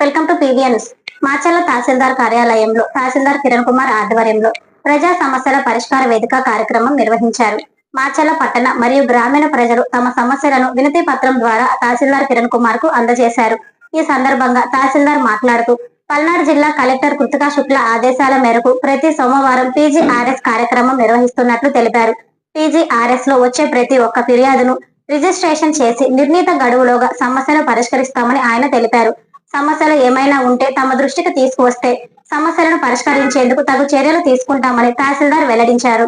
Welcome to PVN Macherla తహసీల్దార్ కార్యాలయంలో తహసీల్దార్ కిరణ్ కుమార్ ఆధ్వర్యంలో ప్రజా సమస్యల పరిష్కార వేదిక కార్యక్రమం నిర్వహించారు. మాచర్ల పట్టణ మరియు గ్రామీణ ప్రజలు తమ సమస్యలను వినతి పత్రం ద్వారా తహసీల్దార్ కిరణ్ కుమార్కు అందజేశారు. ఈ సందర్భంగా తహసీల్దార్ మాట్లాడుతూ పల్నాడు జిల్లా కలెక్టర్ కృతికా శుక్ల ఆదేశాల మేరకు ప్రతి సోమవారం పీజీఆర్ఎస్ కార్యక్రమం నిర్వహిస్తున్నట్లు తెలిపారు. పీజీఆర్ఎస్లో వచ్చే ప్రతి ఒక్క ఫిర్యాదును రిజిస్ట్రేషన్ చేసి నిర్ణీత గడువులోగా సమస్యను పరిష్కరిస్తామని ఆయన తెలిపారు. సమస్యలు ఏమైనా ఉంటే తమ దృష్టికి తీసుకువస్తే సమస్యలను పరిష్కరించేందుకు తగు చర్యలు తీసుకుంటామని తహసీల్దార్ వెల్లడించారు.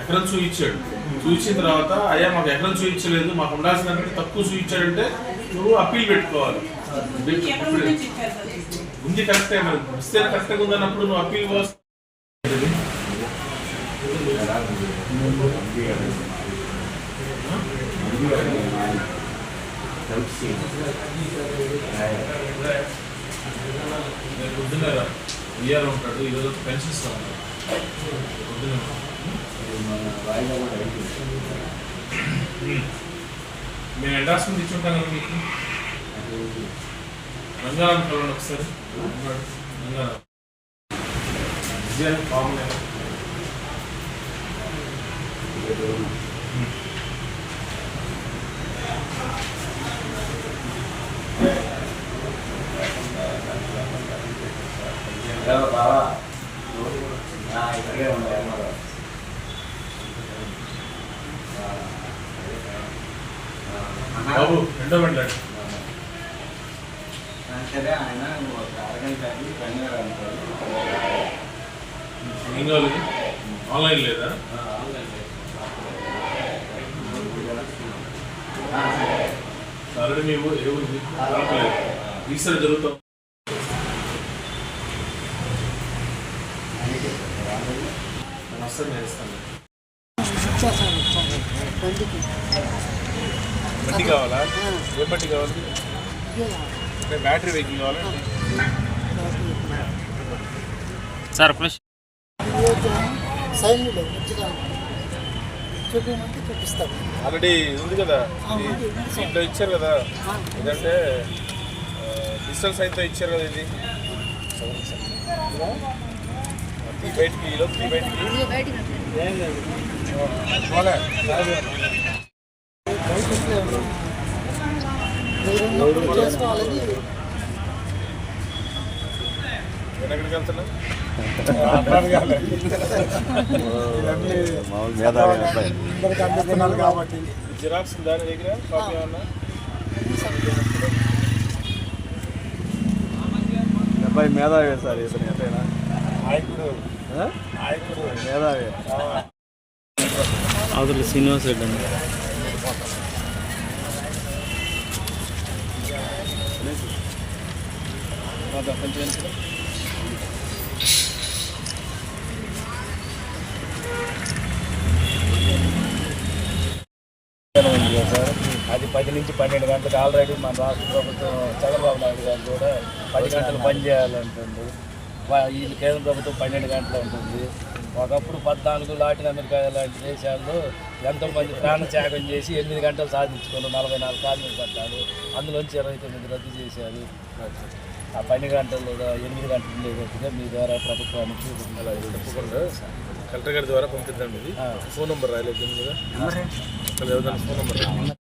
ఎకరం చూపించాడు చూపించిన తర్వాత అయ్యా మాకు ఎకరం చూపించలేదు మాకు ఉండాల్సిన తక్కువ చూపించాడంటే నువ్వు అప్పీల్ పెట్టుకోవాలి. ఉంది కరెక్టే మరి. ఇస్తే కరెక్ట్గా ఉందన్నప్పుడు నువ్వు అప్పీల్ పోస్ నేను పొద్దున్న ఇయర్ ఉంటాడు ఈరోజు పెన్షన్ ఇస్తాను పొద్దున్న మేము ఎండాల్సింది ఇచ్చుంటాం కదా మీకు రంగారాం కలవండి ఒకసారి రంగారాం విజయాన్ని బాగున్నాయి బాబు రెండో వెళ్ళండి సరే ఆయన ఒక అరగంట కన్యాడు అంటారు ఏం కావాలి? ఆన్లైన్ లేదా? ఆల్రెడీ మీ ఊరు ఏ ఊరు ఈసారి జరుగుతాం. నేను వస్తాను బట్టి కావాలా? ఏ బట్టి కావాలి? అంటే బ్యాటరీ వెహికల్ కావాలండి సార్ ఆల్రెడీ ఉంది కదా? దీంట్లో ఇచ్చారు కదా? ఏదంటే డిజిటల్ సైన్తో ఇచ్చారు కదా ఇది? ఈ బయటికి ఈ లోపు ఈ బయటికి. పోలే. మీరు చేసుకోవాలని కాబట్టి జిరాక్స్ దాని దగ్గర కాపీ ఏమన్నా అబ్బాయి మేధావి సార్ ఇతను ఎంతైనా మేధావే ఆ? అవతల శ్రీనివాస్ రెడ్డి అండి అది పది నుంచి పన్నెండు గంటలకు ఆల్రెడీ మన రాష్ట్ర ప్రభుత్వం చంద్రబాబు నాయుడు గారు కూడా పది గంటలు పని చేయాలంటుంది వీళ్ళు కేంద్ర ప్రభుత్వం పన్నెండు గంటలు ఉంటుంది ఒకప్పుడు పద్నాలుగు లాటిన్ అమెరికా లాంటి దేశాల్లో ఎంతోమంది ప్రాణత్యాగం చేసి ఎనిమిది గంటలు సాధించుకున్నారు నలభై నాలుగు కార్మిక చట్టాలు అందులోంచి ఇరవై తొమ్మిది రద్దు చేశారు ఆ పని గంటలు ఎనిమిది గంటలు ఉండేటట్టుగా మీ ద్వారా ప్రభుత్వానికి కలెక్టర్ గారి ద్వారా పంపిద్దాం ఇది. ఫోన్ నెంబర్ రాయలేదు ఫోన్ నెంబర్.